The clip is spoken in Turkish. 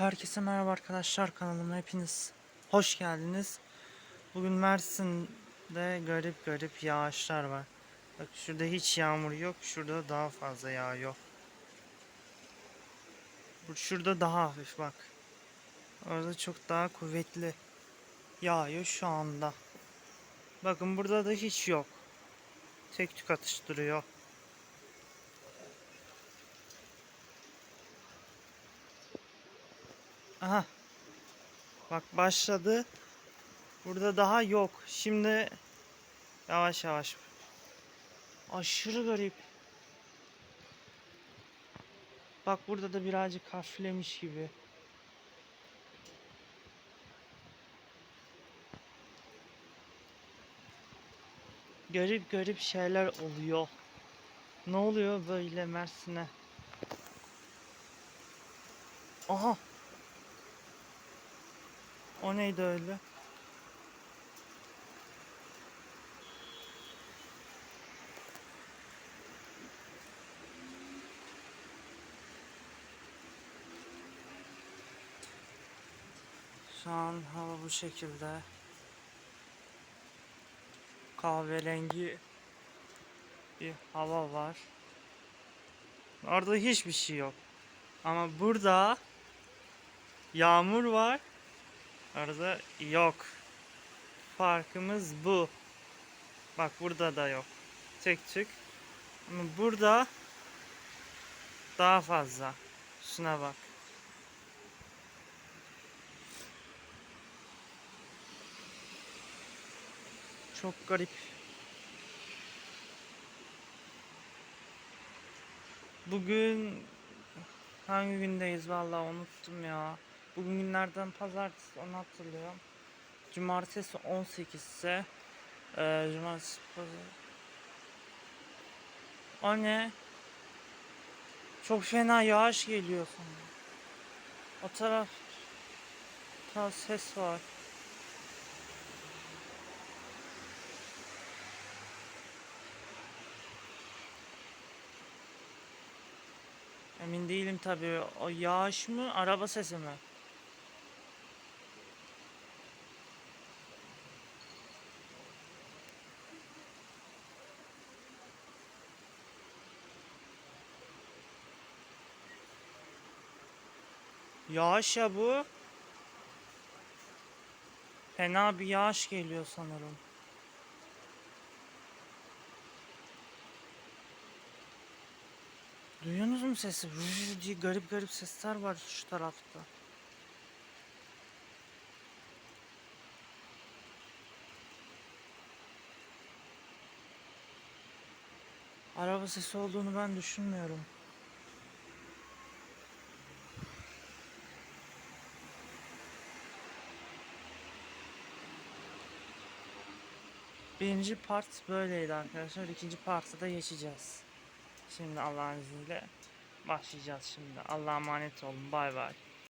Herkese merhaba arkadaşlar kanalıma hepiniz hoş geldiniz. Bugün Mersin'de garip garip yağışlar var. Bak şurada hiç yağmur yok, şurada daha fazla yağıyor. Bu şurada daha hafif bak. Orada çok daha kuvvetli yağıyor şu anda. Bakın burada da hiç yok. Tek tük atıştırıyor. Aha. Bak başladı. Burada daha yok. Şimdi yavaş yavaş. Aşırı garip. Bak burada da birazcık hafiflemiş gibi. Garip garip şeyler oluyor. Ne oluyor böyle Mersin'e? Aha. O neydi öyle? Şu an hava bu şekilde. Kahverengi bir hava var. Orada hiçbir şey yok. Ama burada yağmur var. Orada yok. Farkımız bu. Bak burada da yok. Tek tük. Ama burada daha fazla. Şuna bak. Çok garip. Bugün hangi gündeyiz vallahi unuttum ya. Bugün günlerden pazartesi onu hatırlıyorum. Cumartesi 18 ise e, cumartesi pazar. O ne? Çok fena yağış geliyor sana. O taraf ta ses var. Emin değilim tabii. O yağış mı, araba sesi mi? Yağış ya bu. Fena bir yağış geliyor sanırım. Duyuyorsunuz mu sesi? Vıv diye garip garip sesler var şu tarafta. Araba sesi olduğunu ben düşünmüyorum. Birinci part böyleydi arkadaşlar. İkinci partı da geçeceğiz. Şimdi Allah'ın izniyle başlayacağız şimdi. Allah'a emanet olun. Bay bay.